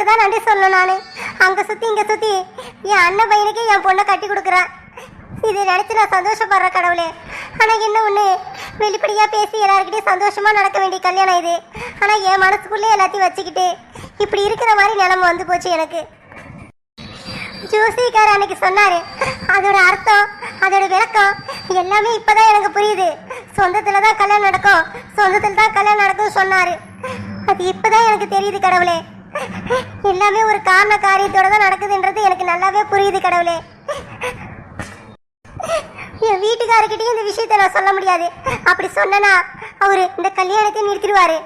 அதுக்கு தான் நன்றி சொல்லணும் நான். அங்கே சுற்றி இங்கே சுற்றி என் அண்ணன் பையனுக்கு என் பொண்ணை கட்டி கொடுக்குறேன். இதை நினச்சி நான் சந்தோஷப்படுற கடவுளே. ஆனால் என்ன ஒன்று வெளிப்படையாக பேசி எல்லாருக்கிட்டையும் சந்தோஷமாக நடக்க வேண்டிய கல்யாணம் இது. ஆனால் என் மனசுக்குள்ளே எல்லாத்தையும் வச்சுக்கிட்டு இப்படி இருக்கிற மாதிரி நிலம வந்து போச்சு எனக்கு. ஜோசிக்கார் அன்னைக்கு சொன்னார் அதோட அர்த்தம் அதோட விளக்கம் எல்லாமே இப்பதான் எனக்கு புரியுது. சொந்தத்தில் தான் கல்யாணம் நடக்கும் சொந்தத்தில் தான் கல்யாணம் நடக்கும் சொன்னார். அது இப்பதான் எனக்கு தெரியுது கடவுளே. எல்லாமே ஒரு காரண காரியத்தோட தான் நடக்குதுன்றது எனக்கு நல்லாவே புரியுது கடவுளே. என் வீட்டுக்காரர்கிட்டயும் இந்த விஷயத்தை நான் சொல்ல முடியாது. அப்படி சொன்னனா அவரு இந்த கல்யாணத்தை நிறுத்திடுவாரு.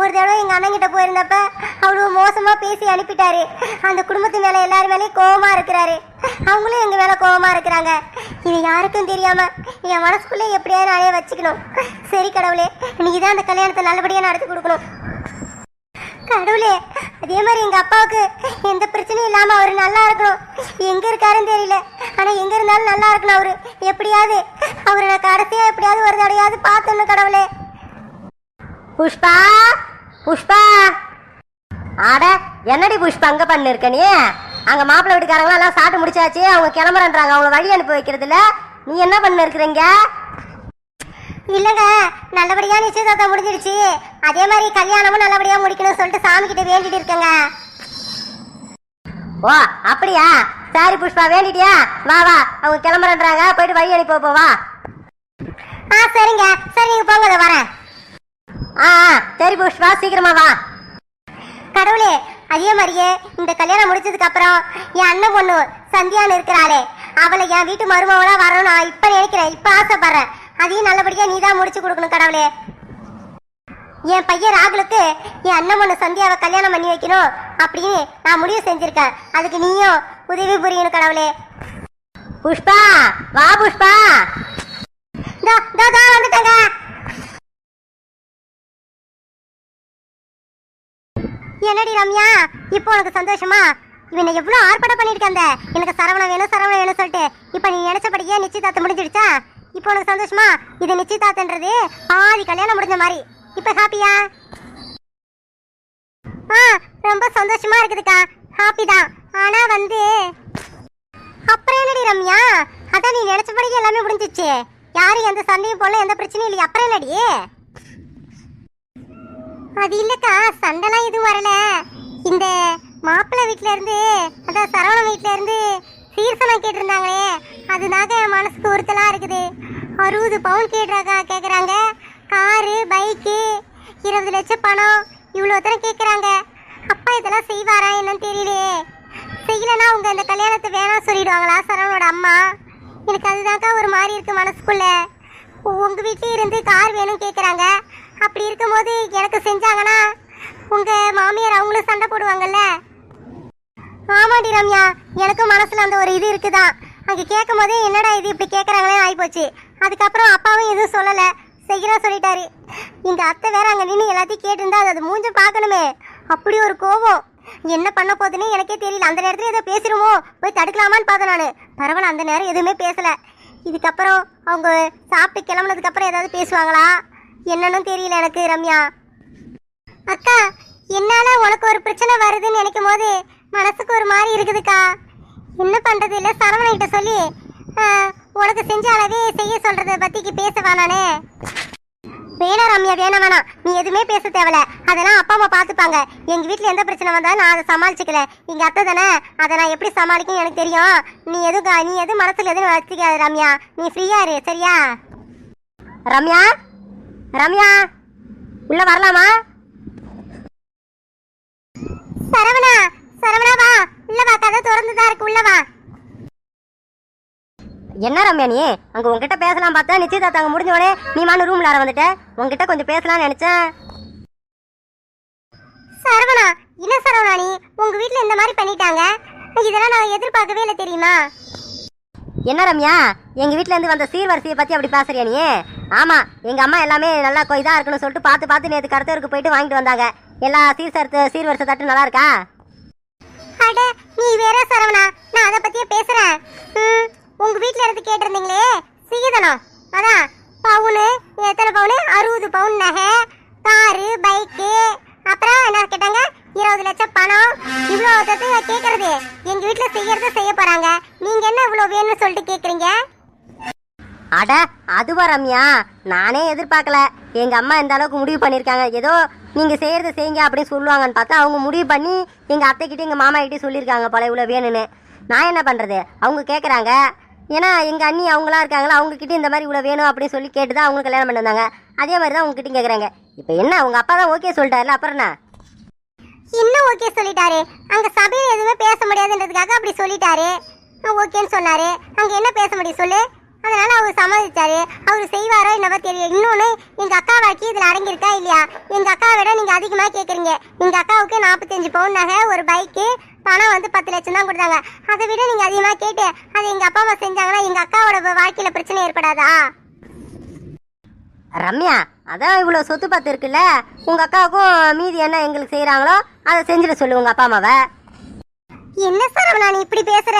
ஒரு தடவை எங்க அண்ணன் கிட்ட போயிருந்தப்ப அவ்வளவு மோசமா பேசி அனுப்பிட்டாரு. அந்த குடும்பத்து மேல எல்லாரும் மேலேயும் கோவமா இருக்கிறாரு. அவங்களும் எங்க மேல கோபமா இருக்கிறாங்க. இது யாருக்கும் தெரியாம என் மனசுக்குள்ளே எப்படியாவது நானே வச்சுக்கணும். சரி கடவுளே நீ தான் அந்த கல்யாணத்தை நல்லபடியா நடத்தி கொடுக்கணும். கடவுளே. அதே மாதிரி எங்க அப்பாவுக்கு எந்த பிரச்சனையும் இல்லாம அவரு நல்லா இருக்கணும். எங்க இருக்காருன்னு தெரியல. ஆனா எங்க இருந்தாலும் நல்லா இருக்கணும் அவரு. எப்படியாவது அவரை நான் கடைசியா எப்படியாவது ஒரு தடையாவது பார்த்தோன்னு கடவுளே. புஷ்பா புஷ்பா. ஆட என்னடி புஷ்பா அங்க பண்ணிருக்க நீ? அங்க மாப்பிள்ளை வீட்டுக்காரங்களாம் எல்லாம் சாப்பிட்டு முடிச்சாச்சு. அவங்க கிளம்புறன்றாங்க. அவங்க வழி அனுப்பி வைக்கிறதுல நீ என்ன பண்ணிருக்கிறீங்க? இல்லைங்க நல்லபடியா நிச்சயதார்த்தம் முடிஞ்சிடுச்சு அதே மாதிரி கல்யாணமும் நல்லபடியா முடிக்கணும்னு சொல்லிட்டு சாமி கிட்ட வேண்டிட்டு இருக்கேங்க. ஓ அப்படியா? சரி புஷ்பா வேண்டிட்டியா? வா வா அவங்க கிளம்புறன்றாங்க. போயிட்டு வழி அனுப்பி வைப்போம், வா. ஆ சரிங்க. சரி நீங்க போங்க இதோ வரேன். ஆ ஆ, சரி புஷ்பா சீக்கிரமா வா. கடவுளே அதே மாதிரியே இந்த கல்யாணம் முடிச்சதுக்கு அப்புறம் என் அண்ணன் பொண்ணு சந்தியான்னு இருக்கிறாளே அவளை என் வீட்டு மருமகளா வரணும் நான் இப்ப நினைக்கிறேன். இப்ப ஆசைப்படுறேன். அதையும் நல்லபடியா நீ தான் முடிச்சு கொடுக்கணும் கடவுளே. என் பையன் ராகுலுக்கு என் அண்ணன் பொண்ணு சந்தியாவை கல்யாணம் பண்ணி வைக்கணும் அப்படின்னு நான் முடிவு செஞ்சிருக்கேன். அதுக்கு நீயும் உதவி புரியணும் கடவுளே. புஷ்பா வா புஷ்பா. தோ வந்துட்டேங்க. என்னடி ரம்யா இப்போ உனக்கு சந்தோஷமா? இவனை எவ்வளவு ஆர்ப்பாட்டம் பண்ணிருக்க எனக்கு சரவணம் வேணும் சரவணம் வேணும் சொல்லிட்டு. இப்போ நீ நினைச்சபடியே நிச்சயதார்த்தம் முடிஞ்சிடுச்சா? இப்போ உனக்கு சந்தோஷமா? இது நிச்சயதார்த்தன்றது பாதி கல்யாணம் முடிஞ்ச மாதிரி. இப்போ ஹாப்பியா? ஆ ரொம்ப சந்தோஷமா இருக்குதுக்கா. ஹாப்பி தான். ஆனா வந்து அப்புறம் என்னடி ரம்யா? அதான் நீ நினைச்சபடியே எல்லாமே முடிஞ்சிச்சு. யாரும் எந்த சண்டையும் போல எந்த பிரச்சனையும் இல்லையா. அப்புறம் என்னடி? அது இல்லக்கா சண்டைலாம் எதுவும் வரல. இந்த மாப்பிள்ளை வீட்ல இருந்து அதான் சரவண வீட்ல இருந்து சீர்சனம் கேட்டிருந்தாங்களே. அதுதாங்க என் மனசுக்கு உறுத்தலாக இருக்குது. அறுபது பவுன் கேட்டுறாக்கா கேட்குறாங்க காரு பைக்கு இருபது லட்சம் பணம் இவ்வளோ தரம் கேட்குறாங்க அப்பா இதெல்லாம் செய்வாரா என்னன்னு தெரியலையே. செய்யலைன்னா அவங்க அந்த கல்யாணத்தை வேணாம் சொல்லிடுவாங்களா சரவணோட அம்மா? எனக்கு அதுதான்க்கா ஒரு மாதிரி இருக்குது மனசுக்குள்ள. உங்கள் வீட்டிலே இருந்து கார் வேணும் கேட்குறாங்க அப்படி இருக்கும்போது எனக்கு செஞ்சாங்கன்னா உங்கள் மாமியார் அவங்களும் சண்டை போடுவாங்கல்ல. ஆமாடி ரம்யா எனக்கும் மனசுல அந்த ஒரு இது இருக்குதான் அங்க கேட்கும் போதே என்னடா இது இப்படி கேட்கறாங்களே ஆயிப்போச்சு. அதுக்கப்புறம் அப்பாவும் எதுவும் சொல்லல. செய்கிறா சொல்லிட்டாரு. எங்க அத்தை வேற அங்க நின்று எல்லாத்தையும் கேட்டிருந்தா அது அது மூஞ்ச பார்க்கணுமே. அப்படி ஒரு கோபம். என்ன பண்ண போகுதுன்னு எனக்கே தெரியல. அந்த நேரத்துல ஏதோ பேசிருமோ? போய் தடுக்கலாமான்னு பார்த்தேன் நான். பரவாயில்ல அந்த நேரம் எதுவுமே பேசல. இதுக்கப்புறம் அவங்க சாப்பிட்டு கிளம்புனதுக்கப்புறம் ஏதாவது பேசுவாங்களா? என்னன்னு தெரியல எனக்கு ரம்யா. அக்கா என்னால உனக்கு ஒரு பிரச்சனை வருதுன்னு நினைக்கும் போது மனசுக்கு ஒரு மாதிரி இருக்குதுக்கா. என்ன பண்றது இல்ல சரவணகிட்ட சொல்லி உனக்கு செஞ்ச அளவே செய்ய சொல்றத பத்திக்கு பேசவா நானே. வேணா ரம்யா வேணா வேணாம். நீ எதுவுமே பேச தேவையில்ல அதெல்லாம் அப்பா அம்மா பார்த்துப்பாங்க எங்க வீட்டில் எந்த பிரச்சனை வந்தாலும் நான் அதை சமாளிச்சுக்கல. எங்க அத்தை தானே அதை நான் எப்படி சமாளிக்கும் எனக்கு தெரியும். நீ எதுவும் நீ எதுவும் மனசுல எதுவும் வச்சுக்காது ரம்யா. நீ ஃப்ரீயா இரு சரியா? ரம்யா? ரம்யா? உள்ள வரலாமா? சரவணா! சரவணா வா. உள்ள வா கதை திறந்து தான் இருக்கு உள்ள வா. என்ன ரம்யா நீ? அங்க உங்ககிட்ட பேசலாம் பார்த்தா நிச்சயதார்த்தம் முடிஞ்ச உடனே நீ மான ரூம்ல வர வந்துட்ட. உங்ககிட்ட கொஞ்சம் பேசலாம்னு நினைச்சேன். சரவணா என்ன சரவணா நீ உங்க வீட்ல இந்த மாதிரி பண்ணிட்டாங்க. இதெல்லாம் நான் எதிர்பார்க்கவே இல்லை தெரியுமா? என்ன ரம்யா? எங்க வீட்ல இருந்து வந்த சீர்வரிசையை பத்தி அப்படி பேசுறியா நீ? ஆமா எங்க அம்மா எல்லாமே நல்லா கொ- இதா இருக்குன்னு சொல்லிட்டு பார்த்து பார்த்து நேத்து கருத்தருக்கு போயிட்டு வாங்கிட்டு வந்தாங்க. எல்லா சீர்சரத்து சீர்வரிசை தட்டு நல்லா இருக்கா? அட நீ வேற சரவணா. நான் அதை பத்தியே பேசுறேன். உங்க வீட்ல இருந்து கேட்டிருந்தீங்களே சீதனம் அதான் பவுனு எத்தனை பவுனு? அறுபது பவுன் நகை காரு பைக்கு. அப்புறம் என்ன கேட்டாங்க? இருபது லட்சம் பணம். இவ்வளோ கேட்கறது. எங்க வீட்டுல செய்யறத செய்ய போறாங்க. நீங்க என்ன இவ்வளோ வேணும்னு சொல்லிட்டு கேக்குறீங்க? அட அதுவா ரம்யா. நானே எதிர்பார்க்கல. எங்கள் அம்மா இந்த அளவுக்கு முடிவு பண்ணியிருக்காங்க ஏதோ நீங்கள் செய்கிறத செய்யுங்க அப்படின்னு சொல்லுவாங்கன்னு பார்த்தா அவங்க முடிவு பண்ணி எங்கள் அத்தைக்கிட்டே எங்கள் மாமா கிட்ட சொல்லியிருக்காங்க பல இவ்வளோ வேணும்னு. நான் என்ன பண்ணுறது அவங்க கேட்குறாங்க ஏன்னா எங்கள் அண்ணி அவங்களா இருக்காங்களா? அவங்கக்கிட்ட இந்த மாதிரி இவ்வளோ வேணும் அப்படின்னு சொல்லி கேட்டு தான் அவங்க கல்யாணம் பண்ணி அதே மாதிரி தான் உங்ககிட்ட கேட்குறாங்க இப்போ என்ன? உங்கள் அப்பா தான் ஓகே சொல்லிட்டாருல அப்புறம் என்ன? இன்னும் ஓகே சொல்லிட்டாரு. அங்க சபையில எதுவுமே பேச முடியாதுன்றதுக்காக அப்படி சொல்லிட்டாரு. ஓகேன்னு சொன்னாரு. அங்க என்ன பேச முடியும்? சொல்லு. அதனால அவர் சம்மதிச்சாரு. அவர் செய்வாரோ என்னவோ தெரியல. இன்னொன்னு எங்க அக்கா வாக்கி இதுல அடங்கியிருக்கா இல்லையா? எங்க அக்காவை விட நீங்க அதிகமா கேக்குறீங்க. எங்க அக்காவுக்கு நாற்பத்தஞ்சு பவுன் நகை ஒரு பைக்கு பணம் வந்து பத்து லட்சம் தான் கொடுத்தாங்க. அதை விட நீங்க அதிகமா கேட்டு அது எங்க அப்பா அம்மா செஞ்சாங்கன்னா எங்க அக்காவோட வாழ்க்கையில பிரச்சனை ஏற்படாதா? ரம்யா அதான் இவ்வளோ சொத்து பத்து இருக்குல்ல? உங்க அக்காவுக்கும் மீதி என்ன எங்களுக்கு செய்றாங்களோ அதை செஞ்சுட சொல்லு உங்க அப்பா அம்மாவை. என்ன சரவணா நீ இப்படி பேசுற?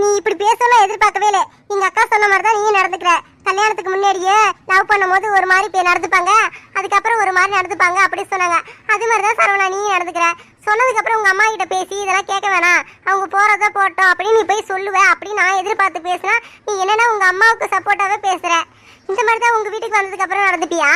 நீ இப்படி பேசணும் எதிர்பார்க்கவே இல்லை. எங்க அக்கா சொன்ன மாதிரி தான் நீ நடந்துக்கிற. கல்யாணத்துக்கு முன்னாடியே லவ் பண்ணும்போது ஒரு மாதிரி போய் நடந்துப்பாங்க. அதுக்கப்புறம் ஒரு மாதிரி நடந்துப்பாங்க அப்படி சொன்னாங்க. அது மாதிரி தான் சரவணா நீ நடந்துக்கிற. சொன்னதுக்கப்புறம் உங்க அம்மா கிட்ட பேசி இதெல்லாம் கேட்க வேணாம். அவங்க போறத போட்டோம். அப்படின்னு நீ போய் சொல்லுவ. அப்படின்னு நான் எதிர்பார்த்து பேசுனா நீ என்னன்னா உங்க அம்மாவுக்கு சப்போர்ட்டாவே பேசுற. இந்த மாதிரி தான் உங்க வீட்டுக்கு வந்ததுக்கு அப்புறம் நடந்துப்பியா?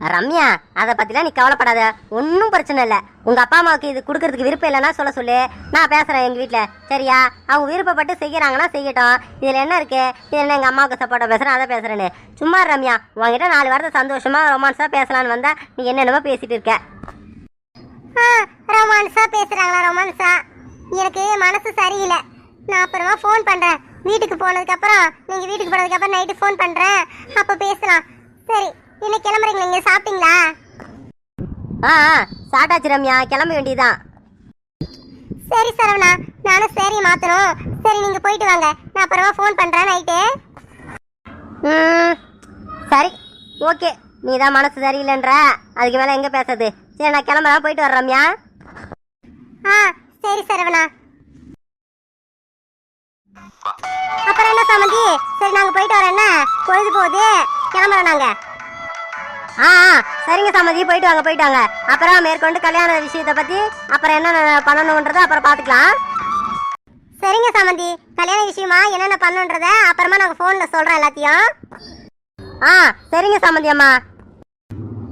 ரம்யா அதை பத்திலாம் நீ கவலைப்படாத. ஒன்றும் பிரச்சனை இல்லை. உங்க அப்பா அம்மாவுக்கு இது கொடுக்கறதுக்கு விருப்பம் இல்லைன்னா சொல்ல சொல்லு. நான் பேசுறேன் எங்க வீட்டில் சரியா? அவங்க விருப்பப்பட்டு செய்யறாங்கன்னா செய்யட்டும். இதில் என்ன இருக்கு? இதில் என்ன எங்க அம்மாவுக்கு சப்போர்ட்டா பேசுறேன் அதை பேசுறேன்னு. சும்மா ரம்யா உங்ககிட்ட நாலு வாரத்தை சந்தோஷமா ரொமான்ஸா பேசலான்னு வந்தா நீ என்னென்னமோ பேசிட்டு இருக்க. ஆ ரொமான்ஸா பேசுறாங்களா ரொமான்ஸா எனக்கு மனசு சரியில்லை. நான் அப்புறமா ஃபோன் பண்றேன். வீட்டுக்கு போனதுக்கு அப்புறம் நீங்க வீட்டுக்கு போனதுக்கு அப்புறம் நைட்டு ஃபோன் பண்றேன். அப்ப பேசலாம். சரி. என்ன கிளம்புறீங்களா நீங்க சாப்பிட்டீங்களா? ஆ ஆ சாட்டாச்சு ரம்யா. கிளம்ப வேண்டியதுதான். சரி சரவணா. நானும் சரி மாத்தணும். சரி நீங்க போயிட்டு வாங்க. நான் அப்புறமா ஃபோன் பண்றேன் நைட்டு ம் சரி. ஓகே. நீ தான் மனசு சரியில்லைன்ற. அதுக்கு மேலே எங்கே பேசுறது? சரி நான் கிளம்புறேன். போயிட்டு வர்றேன் ரம்யா. ஆ சரி சரவணா. அப்புறம் என்ன சமந்தி? சரி நாங்க போயிட்டு வரோம். என்ன? பொழுது போகுது. கிளம்புறோம் நாங்க. ஆ ஆ, சரிங்க சம்மதி போயிட்டு வாங்க போயிட்டு வாங்க. அப்புறம் மேற்கொண்டு கல்யாண விஷயத்தை பற்றி அப்புறம் என்ன பண்ணணுன்றதை அப்புறம் பார்த்துக்கலாம் சரிங்க சம்மந்தி கல்யாண விஷயமா என்னென்ன பண்ணுன்றத அப்புறமா நாங்க போன்ல சொல்றோம் எல்லாத்தையும். ஆ சரிங்க சம்மந்தி அம்மா.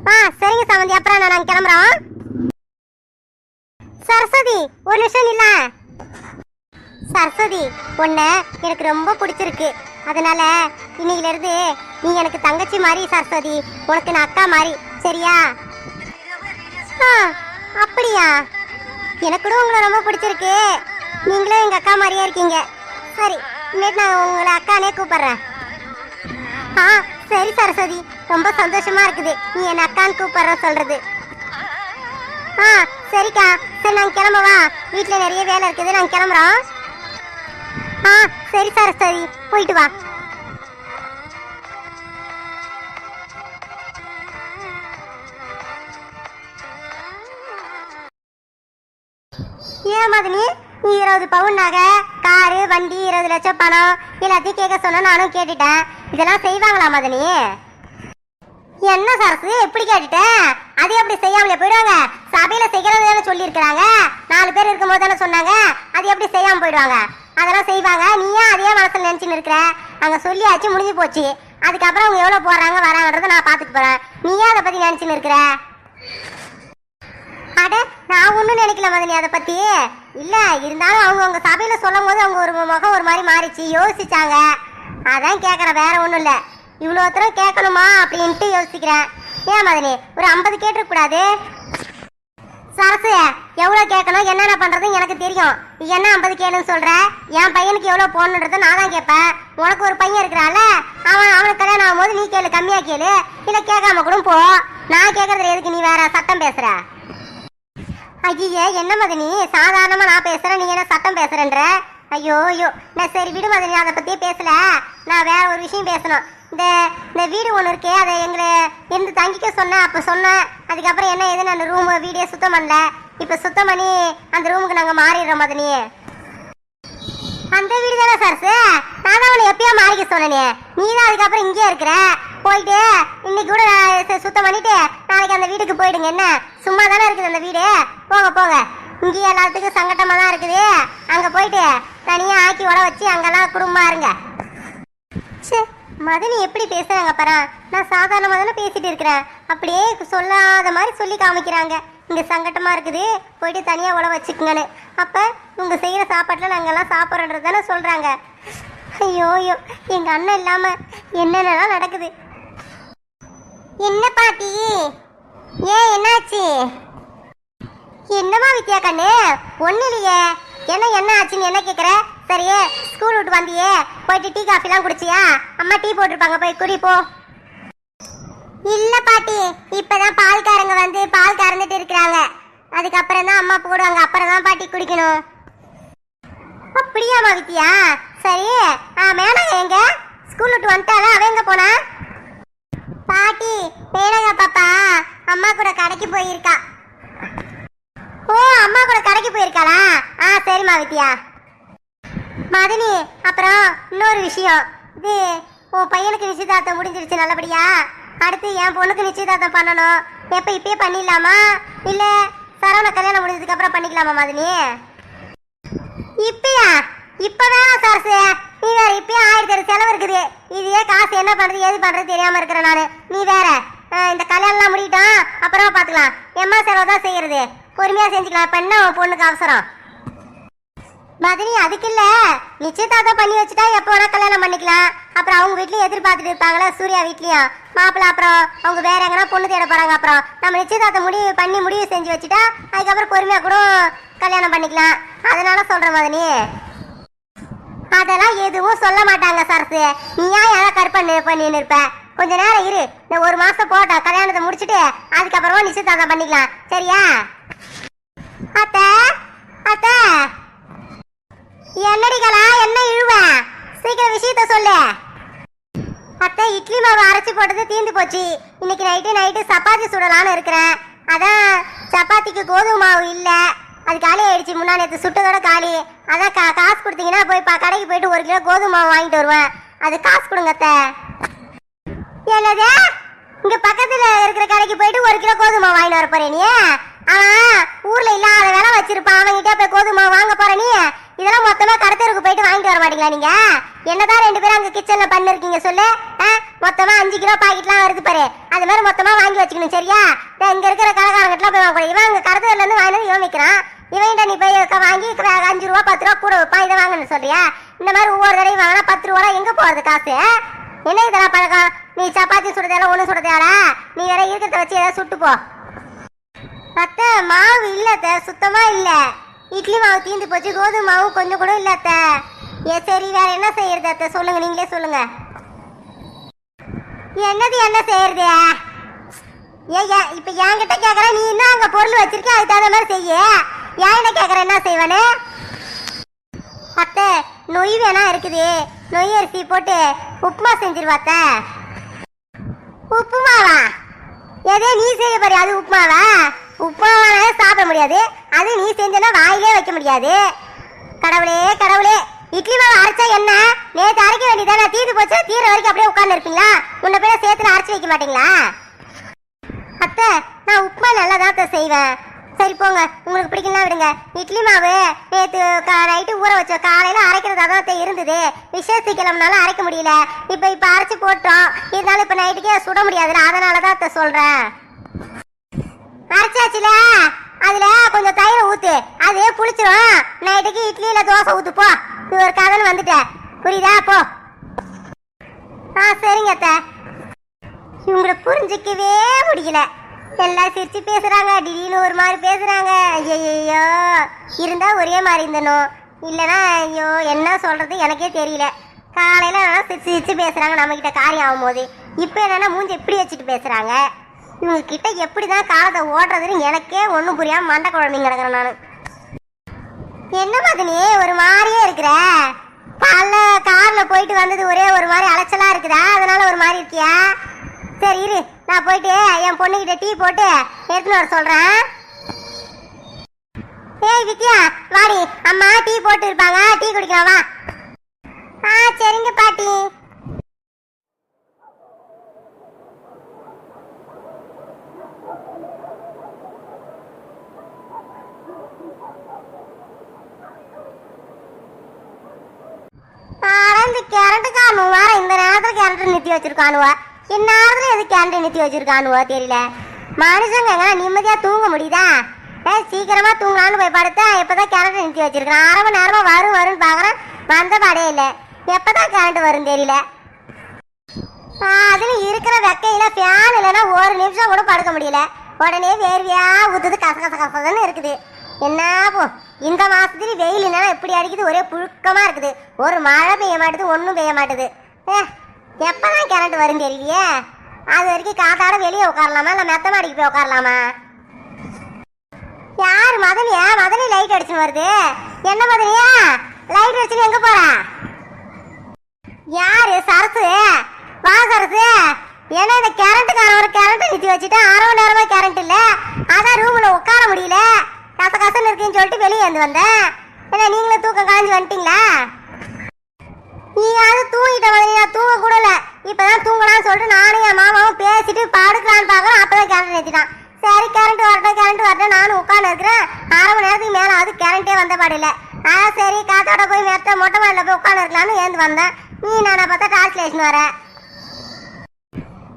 ஆ சரிங்க சம்மந்தி அப்புறம் நான் நாங்க கிளம்புறோம். சரஸ்வதி ஒரு நிமிஷம் இல்ல சரஸ்வதி உன்னை எனக்கு ரொம்ப பிடிச்சிருக்கு. அதனால இன்னையில இருந்து நீ எனக்கு தங்கச்சி மாதிரி சரஸ்வதி. உனக்கு நான் அக்கா மாதிரி. சரியா? ஆ அப்படியா? எனக்கு கூட உங்களை ரொம்ப பிடிச்சிருக்கு. நீங்களும் எங்க அக்கா மாதிரியே இருக்கீங்க. சரி இனிமேட்டு நான் உங்களை அக்கானே கூப்பிடுறேன். ஆ சரி சரஸ்வதி. ரொம்ப சந்தோஷமா இருக்குது. நீ என் அக்கான்னு கூப்பிடுற சொல்றது. ஆ சரிக்கா. சரி நாங்கள் கிளம்பவா வீட்டில் நிறைய வேலை இருக்குது. நாங்கள் கிளம்புறோம். ஆ சரி சரஸ்வதி போயிட்டு வா. ஏன் மதனி? நீ இருபது பவுன் நகை காரு வண்டி இருபது லட்சம் பணம் எல்லாத்தையும் கேட்க சொன்ன நானும் கேட்டுட்டேன். இதெல்லாம் செய்வாங்களா மதனி? என்ன சரசு எப்படி கேட்டுட்டேன் அது எப்படி செய்யாமலே போயிடுவாங்க? சபையில செய்யறது தானே சொல்லியிருக்கிறாங்க. நாலு பேர் இருக்கும்போது தானே சொன்னாங்க. அது எப்படி செய்யாம போயிடுவாங்க? அதெல்லாம் செய்வாங்க. நீ ஏன் அதே மனசில் நினச்சின்னு இருக்கிற? அங்கே சொல்லியாச்சு முடிஞ்சு போச்சு. அதுக்கப்புறம் அவங்க எவ்வளோ போடுறாங்க வராங்கன்றத நான் பார்த்துட்டு போகிறேன் நீ ஏன் அதை பற்றி நினச்சின்னு இருக்கிற? அட நான் ஒன்றும் நினைக்கல மதனி அதை பற்றி இல்லை இருந்தாலும் அவங்க அவங்க சபையில் சொல்லும் போது அவங்க ஒரு முகம் ஒரு மாதிரி மாறிச்சு. யோசிச்சாங்க. அதான் கேட்குறேன் வேற ஒன்றும் இல்லை. இவ்வளோ தூரம் கேட்கணுமா அப்படின்ட்டு யோசிக்கிறேன். ஏன் மதனி ஒரு ஐம்பது கேட்டுருக்கூடாது சரசு எவ்வளோ கேட்கணும் என்னென்ன பண்றது எனக்கு தெரியும். நீ என்ன ஐம்பது கேளுன்னு சொல்ற? என் பையனுக்கு எவ்வளோ போகணுன்றத நான் தான் கேட்பேன். உனக்கு ஒரு பையன் இருக்கிறான்ல அவன் அவனுக்கு கல்யாணம் ஆகும்போது நீ கேளு கம்மியா கேளு. இல்லை கேட்காம கூட போ. நான் கேட்கறதுல எதுக்கு நீ வேற சட்டம் பேசுற? ஐயே என்ன மதனி சாதாரணமா நான் பேசுறேன் நீ என்ன சட்டம் பேசுறேன்ற? ஐயோ ஐயோ. நான் சரி விடு மதனி அதை பத்தியே பேசல. நான் வேற ஒரு விஷயம் பேசணும். இந்த இந்த வீடு ஒன்று இருக்கே அதை எங்களை இருந்து தங்கிக்க சொன்னேன் அப்போ சொன்னேன் அதுக்கப்புறம் என்ன ஏதுன்னு அந்த ரூமு வீடே சுத்தம் பண்ணல. இப்போ சுத்தம் பண்ணி அந்த ரூமுக்கு நாங்கள் மாறிடுறோம் மதனி. அந்த வீடு தானே சரசு நான் தான் உன்னை எப்பயோ மாறிக்க சொன்னேனே. நீ தான் அதுக்கப்புறம் இங்கேயே இருக்கிற. போயிட்டு இன்னைக்கு கூட நான் சுத்தம் பண்ணிட்டு நாளைக்கு அந்த வீட்டுக்கு போயிடுங்க என்ன? சும்மா தானே இருக்குது அந்த வீடு? போங்க போங்க. இங்கேயே எல்லாத்துக்கும் சங்கட்டமாக தான் இருக்குது. அங்கே போயிட்டு தனியாக ஆக்கி உட வச்சு அங்கெல்லாம் குடும்பமா இருங்க. மதனி எப்படி பேசுறாங்க பரா? நான் சாதாரணமாக தானே பேசிட்டு இருக்கிறேன். அப்படியே சொல்லாத மாதிரி சொல்லி காமிக்கிறாங்க. இங்க சங்கட்டமா இருக்குது. போயிட்டு தனியா உழ வச்சுக்கோங்கன்னு. அப்ப உங்க செய்யற சாப்பாட்டுல நாங்கெல்லாம் சாப்பிட்றது தானே சொல்றாங்க. ஐயோ ஐயோ எங்க அண்ணன் இல்லாம என்னென்னலாம் நடக்குது? என்ன பாட்டி? ஏன் என்னாச்சு? என்னமா வித்யா கண்ணு? ஒன்றும் இல்லையே. என்ன என்ன ஆச்சுன்னு என்ன கேக்குற? சரியே ஸ்கூல் விட்டு வந்தியே போயிட்டு டீ காஃபிலாம் குடிச்சியா? அம்மா டீ போட்டிருப்பாங்க போய் குடி போ. இல்ல பாட்டி இப்பதான் பால்காரங்க வந்து பால் கறந்துட்டு இருக்கிறாங்க. அதுக்கப்புறம் தான் அம்மா போடுவாங்க அப்புறம் தான் பாட்டி குடிக்கணும். அப்படியா வித்யா சரி ஆ மேடம் எங்க? ஸ்கூல் விட்டு வந்துட்டாளா? அவன் எங்க போனா? பாட்டி மேனகா பாப்பா அம்மா கூட கடைக்கு போயிருக்கா. ஓ அம்மா கூட கடைக்கு போயிருக்காளா? ஆ சரிம்மா வித்யா மதனி அப்புறம் இன்னொரு விஷயம். இது உன் பையனுக்கு நிச்சயதார்த்தம் முடிஞ்சிருச்சு நல்லபடியா? அடுத்து என் பொண்ணுக்கு நிச்சயதார்த்தம் பண்ணணும். எப்போ இப்பயே பண்ணிடலாமா? இல்லை சரவண கல்யாணம் முடிஞ்சதுக்கு அப்புறம் பண்ணிக்கலாமா மதனி? இப்பயா? இப்பதான் சரசு? நீ வேற இப்பயே ஆயிரத்தி எட்டு செலவு இருக்குது. இதையே காசு என்ன பண்ணுறது ஏது பண்ணுறது தெரியாமல் இருக்கிறேன் நான். நீ வேற இந்த கல்யாணம்லாம் முடியட்டும். அப்புறமா பார்த்துக்கலாம். எம்மா செலவு தான் செய்யறது. பொறுமையாக செஞ்சுக்கலாம். இப்போ என்ன உன் பொண்ணுக்கு அவசரம்? மதினி அதுக்கு இல்ல நிச்சயதார்த்தம் பண்ணி வச்சுட்டா எப்போ வேணா கல்யாணம் பண்ணிக்கலாம். அப்புறம் அவங்க வீட்லயும் எதிர்பார்த்துட்டு இருப்பாங்களா? சூர்யா வீட்லயும். மாப்பிள்ள அப்புறம் அவங்க வேற எங்கன்னா பொண்ணு தேட போறாங்க அப்புறம். நம்ம நிச்சயதார்த்தம் முடிவு பண்ணி முடிவு செஞ்சு வச்சுட்டா அதுக்கப்புறம் பொறுமையா கூட கல்யாணம் பண்ணிக்கலாம். அதனால சொல்ற மதினி. அதெல்லாம் எதுவும் சொல்ல மாட்டாங்க சரசு. நீ ஏன் ஏதாவது கற்பனை பண்ணின்னு இருப்ப. கொஞ்ச நேரம் இரு. இந்த ஒரு மாசம் போட்டோம் கல்யாணத்தை முடிச்சிட்டு அதுக்கப்புறமா நிச்சயதார்த்தம் பண்ணிக்கலாம். சரியா? அத்தை? அத்தை? சொல்லு? அத்தை இட்லி மாவு அரைச்சி போட்டது தீந்து போச்சு. இன்னைக்கு நைட்டு நைட்டு சப்பாத்தி சுடலான்னு இருக்கிறேன். அதான் சப்பாத்திக்கு கோதுமை மாவு இல்லை. அது காலி ஆயிடுச்சு. முன்னா நேற்று சுட்டதோட காலி. அதான் கா காசு கொடுத்தீங்கன்னா போய் பா கடைக்கு போயிட்டு ஒரு கிலோ கோதுமை மாவு வாங்கிட்டு வருவேன். அது காசு கொடுங்க அத்தை. என்னது? இங்க பக்கத்துல இருக்கிற கடைக்கு போயிட்டு ஒரு கிலோ கோதுமை மாவு வாங்கிட்டு வர போறே நீ? அவன் ஊர்ல இல்லாத வேலை வச்சிருப்பான். அவன்கிட்ட போய் கோதுமை மாவு வாங்க போற நீ? இதெல்லாம் மொத்தமா கடத்தருக்கு போயிட்டு வாங்கிட்டு வர மாட்டீங்களா நீங்க? என்னதான் ரெண்டு பேரும் அங்க கிச்சன்ல பண்ணிருக்கீங்க சொல்லு. ஆ? மொத்தமா அஞ்சு கிலோ பாக்கெட்லாம் வருது பாரு. அது மாதிரி மொத்தமா வாங்கி வச்சுக்கணும் சரியா? நான் இங்க இருக்கிற கடைக்காரங்கிட்ட போய் வாங்க இவன் அங்க கடத்தல இருந்து வாங்கினது இவன் விற்கிறான் இவன்கிட்ட நீ போய் வாங்கி அஞ்சு ரூபா பத்து ரூபா கூட வைப்பான் இதை வாங்கணும்னு சொல்றியா? இந்த மாதிரி ஒவ்வொரு தடவையும் வாங்கினா பத்து ரூபா எங்க போறது காசு? என்ன இதெல்லாம் பழக்கம்? நீ சப்பாத்தி சுடுறதால ஒன்றும் சுடுறதால நீ வேற இருக்கிறத வச்சு ஏதாவது சுட்டு போ அத்தை மாவு இல்ல சுத்தமா இல்லை. இட்லி மாவு தீந்து போச்சு கோதுமை மாவு கொஞ்சம் கூட இல்லை அத்தை. ஏ சரி வேற என்ன செய்யறது அத்தை? சொல்லுங்க நீங்களே சொல்லுங்க. என்னது என்ன செய்யறது? ஏ இப்போ இப்ப என்கிட்ட கேக்குற நீ என்ன அங்க பொருள் வச்சிருக்க அதுக்கு தகுந்த மாதிரி செய்ய. என்கிட்ட கேக்குற என்ன செய்வானு? அத்தை நொய் வேணா இருக்குது. நொய் அரிசி போட்டு உப்புமா செஞ்சிருவாத்த உப்புமாவா? எதே நீ செய்ய பாரு அது உப்புமாவா? உப்புமாவால சாப்பிட முடியாது. அது நீ செஞ்சனா வாயிலே வைக்க முடியாது. கடவுளே கடவுளே. இட்லி மாவு அரைச்சா என்ன? நேற்று அரைக்க வேண்டியதானே? தீர்ந்து போச்சு. தீர வரைக்கும் அப்படியே உட்கார்ந்து இருப்பீங்களா? முன்ன போய் சேர்த்துல அரைச்சி வைக்க மாட்டீங்களா? அத்தை நான் உப்புமா நல்லா தான் செய்வேன். சரி போங்க. உங்களுக்கு பிடிக்கலாம் விடுங்க. இட்லி மாவு நேற்று நைட்டு ஊற வச்ச காலையில் அரைக்கிறதா தான் அத்தை இருந்தது. விசேஷிக்கிழமனால அரைக்க முடியல. இப்போ இப்போ அரைச்சி போட்டோம். இருந்தாலும் இப்போ நைட்டுக்கே சுட முடியாதுல்ல. அதனால தான் அத்தை சொல்கிறேன் அரைச்சாச்சுல? அதுல கொஞ்சம் தயிரை ஊத்து. அது புளிச்சிரும். நைட்டுக்கு இட்லியில தோசை ஊத்து. போ. ஒரு கதைன்னு வந்துட்டேன் புரியுதா? போ. ஆ சரிங்க அத்த. இவங்களை புரிஞ்சிக்கவே முடியல. எல்லாம் சிரிச்சு பேசுறாங்க. திடீர்னு ஒரு மாதிரி பேசுறாங்க. ஐயோ இருந்தா ஒரே மாதிரி இருந்தனும் இல்லைன்னா ஐயோ என்ன சொல்றது? எனக்கே தெரியல. காலையில சிரிச்சு சிரிச்சு பேசுறாங்க. நம்ம கிட்ட காரியம் ஆகும்போது. இப்போ என்னன்னா மூஞ்சி எப்படி வச்சுட்டு பேசுறாங்க. இவங்க எப்படி எப்படிதான் காலத்தை ஓடுறதுன்னு எனக்கே ஒன்றும் புரியாம மண்டை குழம்பு கிடக்குறேன் நான். என்ன மதனி ஒரு மாதிரியே இருக்கிற? காலைல கார்ல போயிட்டு வந்தது ஒரே ஒரு மாதிரி அலைச்சலா இருக்குதா? அதனால ஒரு மாதிரி இருக்கியா? சரி இரு நான் போயிட்டு என் பொண்ணுகிட்ட டீ போட்டு எடுத்துன்னு வர சொல்றேன். ஏய் வித்யா வாடி. அம்மா டீ போட்டு இருப்பாங்க. டீ குடிக்கலாம் வா. ஆ சரிங்க பாட்டி. கரண்ட்டுக்காரனு வேற இந்த நேரத்துல கரண்ட் நிறுத்தி வச்சிருக்கானுவா இந்நேரத்துல எது கரண்ட் நிறுத்தி வச்சிருக்கானுவோ தெரியல மனுஷங்க எங்க நிம்மதியா தூங்க முடியுதா ஏ சீக்கிரமா தூங்கலான்னு போய் படுத்தா எப்பதான் கரண்ட் நிறுத்தி வச்சிருக்கான் அரை மணி நேரமா வரும் வரும்னு பாக்குறேன் வந்த பாடே இல்ல எப்பதான் கரண்ட் வரும் தெரியல ஆ, அதுல இருக்கிற வெக்கையில ஃபேன் இல்லைன்னா ஒரு நிமிஷம் கூட படுக்க முடியல உடனே வேர்வையா ஊத்துது கச கச கசன்னு இருக்குது என்ன போ இந்த மாசத்துல வெயில் என்னன்னா எப்படி அடிக்குது? ஒரே புழுக்கமா இருக்குது. ஒரு மழை பெய்ய மாட்டுது ஒன்றும் பெய்ய மாட்டுது. ஏ எப்பதான் கரண்ட் வரும் தெரியலையே? அது வரைக்கும் காத்தாட வெளியே உட்காரலாமா? இல்லை மெத்த மாடிக்கு போய் உட்காரலாமா? யார் மதனியா மதனி லைட் அடிச்சுன்னு வருது? என்ன மதனியா லைட் அடிச்சுன்னு எங்க போற? யாரு? சரசு? வா சரசு. ஏன்னா இந்த கரண்ட்டுக்காரன் ஒரு கரண்ட் நிறுத்தி வச்சுட்டு அரை மணி நேரமா கரண்ட் இல்லை. அதான் ரூம்ல உட்கார முடியல. கச கசன்னு இருக்குன்னு சொல்லிட்டு வெளியே வந்து வந்தேன் என்ன நீங்களும் தூக்கம் காஞ்சி வந்துட்டீங்களா? நீ அது தூங்கிட்ட மாதிரி நான் தூங்க கூட இல்ல. இப்பதான் தூங்கலாம்னு சொல்லிட்டு நானும் என் மாமாவும் பேசிட்டு படுக்கலான்னு பாக்குறேன் அப்பதான் கரண்ட் நிறுத்திட்டான். சரி கரண்ட் வரட்டும் கரண்ட் வரட்டும். நானும் உட்காந்து இருக்கிறேன். அரை மணி நேரத்துக்கு மேல அது கரண்டே வந்த பாடில்ல ஆ சரி காத்தோட போய் மெத்த மொட்டை மாடியில் போய் உட்காந்து இருக்கலாம்னு ஏந்து வந்தேன். நீ நானா பார்த்தா டிரான்ஸ்லேஷன் வரேன்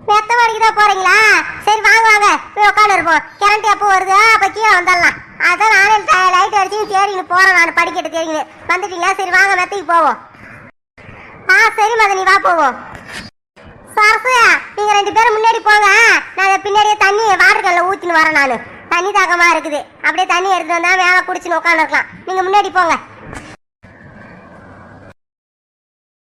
மெத்த வரைக்கும் தான் போறீங்களா? சரி வாங்க வாங்க. போய் உட்காந்து இருப்போம் கரண்ட் எப்போ வருது அப்ப கீழே வந்துடலாம். அதான் நானே லைட் அடிச்சு தேடின்னு போறேன் நான் படிக்கிட்டு தேடின்னு வந்துட்டீங்களா? சரி வாங்க மெத்தைக்கு போவோம். ஆ சரி மதனி வா போவோம். சரசு நீங்க ரெண்டு பேரும் முன்னாடி போங்க. நான் பின்னாடியே தண்ணி வாட்டர் கல்ல ஊத்தின்னு வரேன் நான். தண்ணி தாகமா இருக்குது. அப்படியே தண்ணி எடுத்து வந்தா மேலே குடிச்சுன்னு உட்காந்துருக்கலாம். நீங்க முன்னாடி போங்க.